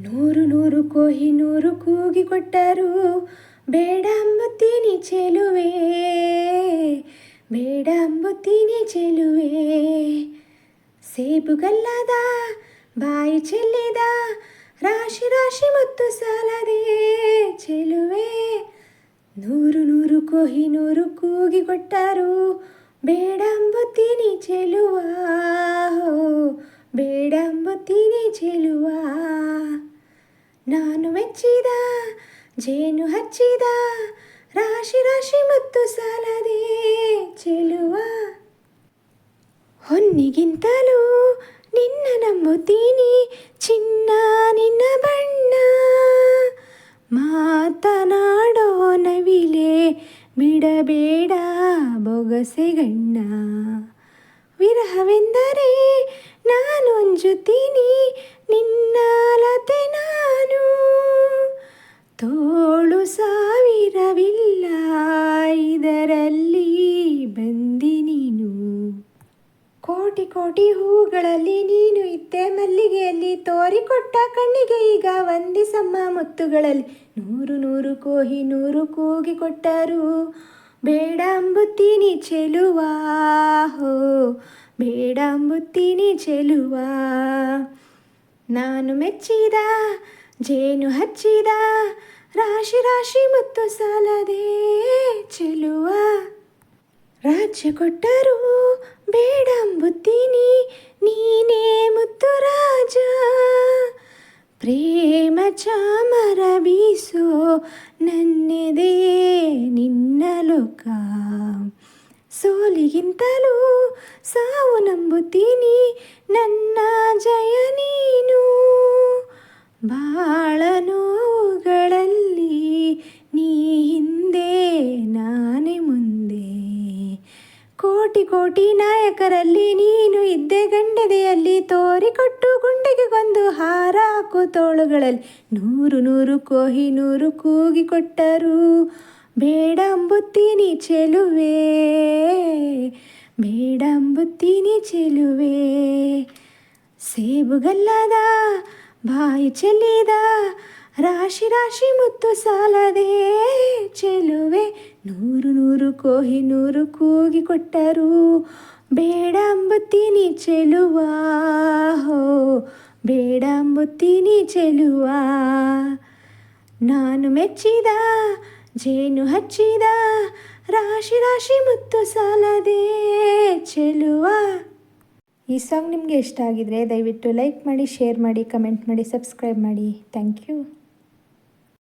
ನೂರು ನೂರು ಕೋಹಿ ನೂರು ಕೂಗಿ ಕೊಟ್ಟರು. ಬೇಡ ಅಂಬುತ್ತೀನಿ ಚೆಲುವೆ, ಬೇಡ ಅಂಬುತ್ತೀನಿ ಚೆಲುವೆ. ಸೇಬುಗಲ್ಲದ, ಬಾಯಿ ಚೆಲ್ಲಿದ, ರಾಶಿ ರಾಶಿ ಮತ್ತು ಸಾಲದೆ ಚೆಲುವೆ. ನೂರು ನೂರು ಕೋಹಿ ನೂರು ಕೂಗಿ ಕೊಟ್ಟರು. ಬೇಡ ಅಂಬುತ್ತೀನಿ ಚೆಲುವ ಹೋ, ಬೇಡ ಅಂಬುತ್ತೀನಿ ಚೆಲುವ. ನಾನು ಮೆಚ್ಚಿದ ಜೇನು ಹಚ್ಚಿದ ರಾಶಿ ರಾಶಿ ಮತ್ತು ಸಾಲದೆ ಚೆಲುವ. ಹೊನ್ನಿಗಿಂತಲೂ ನಿನ್ನ ನಂಬುತ್ತೀನಿ ಚಿನ್ನ ನಿನ್ನ ಬಣ್ಣ. ಮಾತನಾಡೋ ನವಿಲೆ ಬಿಡಬೇಡ ಬೊಗಸೆಗಣ್ಣ ವಿರಹವೆಂದರೆ ತೋಳು ಸಾವಿರವಿಲ್ಲ, ಇದರಲ್ಲಿ ಬಂದಿ ನೀನು. ಕೋಟಿ ಕೋಟಿ ಹೂಗಳಲ್ಲಿ ನೀನು ಇದ್ದೆ, ಮಲ್ಲಿಗೆಯಲ್ಲಿ ತೋರಿಕೊಟ್ಟ ಕಣ್ಣಿಗೆ ಈಗ ವಂದಿಸಮ್ಮ ಮುತ್ತುಗಳಲ್ಲಿ. ನೂರು ನೂರು ಕೋಹಿ ನೂರು ಕೂಗಿ ಕೊಟ್ಟರು. ಬೇಡ ಅಂಬುತ್ತೀನಿ ಚೆಲುವ, ಹೋ. ಬೇಡ ಅಂಬುತ್ತೀನಿ ಚೆಲುವ. ನಾನು ಮೆಚ್ಚಿದ, ಜೇನು ಹಚ್ಚಿದ ರಾಶಿ ರಾಶಿ ಮುತ್ತು ಸಾಲದೆ ಚೆಲುವ ರಾಜ್ಯ ಕೊಟ್ಟರು ಬೇಡ ಅಂಬುತ್ತೀನಿ ನೀನೇ ಮುತ್ತು ರಾಜ ಪ್ರೇಮ ಚಾಮರ ಬೀಸೋ ನನ್ನೆದೆಯೇ ನಿನ್ನ ಲೋಕ ಸೋಲಿಗಿಂತಲೂ ಸಾವು ನಂಬುತ್ತೀನಿ ನನ್ನ ಜಯ ನೀನು ಬಾಳ ಕೋಟಿ ಕೋಟಿ ನಾಯಕರಲ್ಲಿ ನೀನು ಇದ್ದೆ ಗಂಡದೆಯಲ್ಲಿ ತೋರಿಕೊಟ್ಟು ಗುಂಡಿಗೆ ಗೊಂದು ಹಾರ ಹಾಕು ತೋಳುಗಳಲ್ಲಿ ನೂರು ನೂರು ಕೋಹಿ ನೂರು ಕೂಗಿ ಕೊಟ್ಟರು. ಬೇಡ ಅಂಬುತ್ತೀನಿ ಚೆಲುವೆ ಬೇಡ ಅಂಬುತ್ತೀನಿ ಚೆಲುವೆ. ಸೇಬುಗಲ್ಲದ, ಬಾಯಿ ಚೆಲ್ಲಿದ, ರಾಶಿ ರಾಶಿ ಮುತ್ತು ಸಾಲದೆ ಚೆಲುವೆ. ನೂರು ನೂರು ಕೋಹಿ ನೂರು ಕೂಗಿ ಕೊಟ್ಟರು. ಬೇಡಂಬುತ್ತೀನಿ ಚೆಲುವ, ಹೋ ಬೇಡ ಅಂಬುತ್ತೀನಿ ಚೆಲುವ. ನಾನು ಮೆಚ್ಚಿದ, ಜೇನು ಹಚ್ಚಿದ, ರಾಶಿ ರಾಶಿ ಮುತ್ತು ಸಾಲದೆ ಚೆಲುವ. ಈ ಸಾಂಗ್ ನಿಮಗೆ ಇಷ್ಟ ಆಗಿದ್ರೆ ದಯವಿಟ್ಟು ಲೈಕ್ ಮಾಡಿ, ಶೇರ್ ಮಾಡಿ, ಕಮೆಂಟ್ ಮಾಡಿ, ಸಬ್ಸ್ಕ್ರೈಬ್ ಮಾಡಿ. Thank you.